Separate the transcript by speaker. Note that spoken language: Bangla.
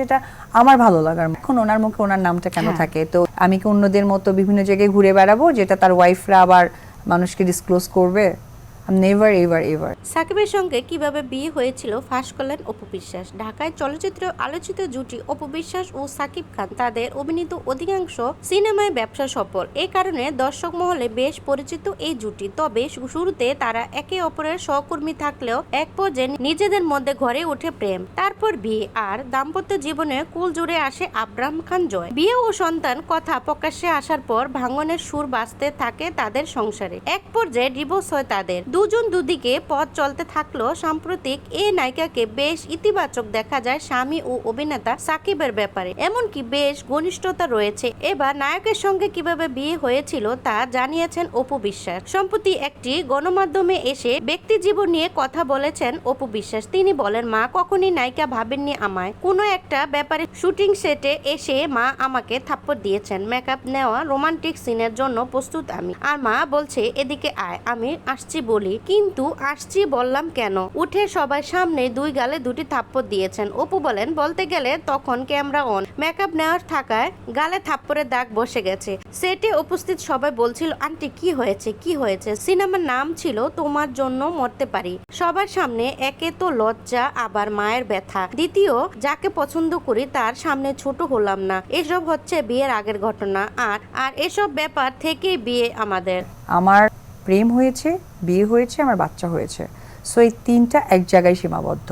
Speaker 1: সেটা আমার ভালো লাগার এখন ওনার মুখে ওনার নামটা কেন
Speaker 2: হ্যাঁ।
Speaker 1: থাকে? তো আমি কি অন্যদের মতো বিভিন্ন জায়গায় ঘুরে বেড়াবো যেটা তার ওয়াইফরা আবার মানুষকে ডিসক্লোজ করবে? নেভার এভার এভার
Speaker 2: সাকিবের সঙ্গে কীভাবে বিয়ে হয়েছিল ফাঁস করলেন অপু বিশ্বাস। ঢাকায় চলচ্চিত্র আলোচিত জুটি অপু বিশ্বাস ও সাকিব খান তাদের অভিনীত অধিকাংশ সিনেমায় ব্যবসা সফল। এই কারণে দর্শক মহলে বেশ পরিচিত এই জুটি। তবে শুরুতে তারা একে অপরের সহকর্মী থাকলেও এক পর্যায়ে নিজেদের মধ্যে ঘরে ওঠে প্রেম। তারপর বিয়ে আর দাম্পত্য জীবনে কুল জুড়ে আসে আব্রাহাম খান জয়। বিয়ে ও সন্তান কথা প্রকাশ্যে আসার পর ভাঙনের সুর বাঁচতে থাকে তাদের সংসারে। এক পর্যায়ে ডিভোর্স হয় তাদের। দুজন দুদিকে পথ চলতে থাকলেও সাম্প্রতিক এ নায়িকাকে বেশ ইতিবাচক দেখা যায় স্বামী ও অভিনেতা সাকিবের ব্যাপারে। এমনকি বেশ ঘনিষ্ঠতা রয়েছে। এবার নায়কের সঙ্গে কীভাবে বিয়ে হয়েছিল তা জানিয়েছেন অপু বিশ্বাস। সম্প্রতি একটি গণমাধ্যমে এসে ব্যক্তি জীবন নিয়ে কথা বলেছেন অপু বিশ্বাস। তিনি বলেন, মা কখনই নায়িকা ভাবেননি আমায়। কোনো একটা ব্যাপারে শুটিং সেটে এসে মা আমাকে থাপ্পড় দিয়েছেন। মেকআপ নেওয়া রোমান্টিক সিনের জন্য প্রস্তুত আমি। আর মা বলছে, এদিকে আয়, আমি আসছি বলি। কিন্তু আসছি বললাম কেন? উঠে সবাই সামনে দুই গালে দুটি থাপ্পড় দিয়েছেন। অপু বলেন, বলতে গেলে তখন ক্যামেরা অন। মেকআপ নেওয়ার থাকায় গালে থাপ্পড়ের দাগ বসে গেছে। সেটে উপস্থিত সবাই বলছিল, আন্টি, কি হয়েছে? কি হয়েছে? সিনেমার নাম ছিল তোমার জন্য মরতে পারি। সবার সামনে একে তো লজ্জা, আবার মায়ের ব্যথা। দ্বিতীয়, যাকে পছন্দ করি তার সামনে ছোট হলাম না। এসব হচ্ছে বিয়ের আগের ঘটনা। আর আর এসব ব্যাপার থেকেই বিয়ে আমাদের।
Speaker 1: আমার প্রেম হয়েছে বিয়ে হয়েছে আমার বাচ্চা হয়েছে। সো এই তিনটা এক জায়গায় সীমাবদ্ধ।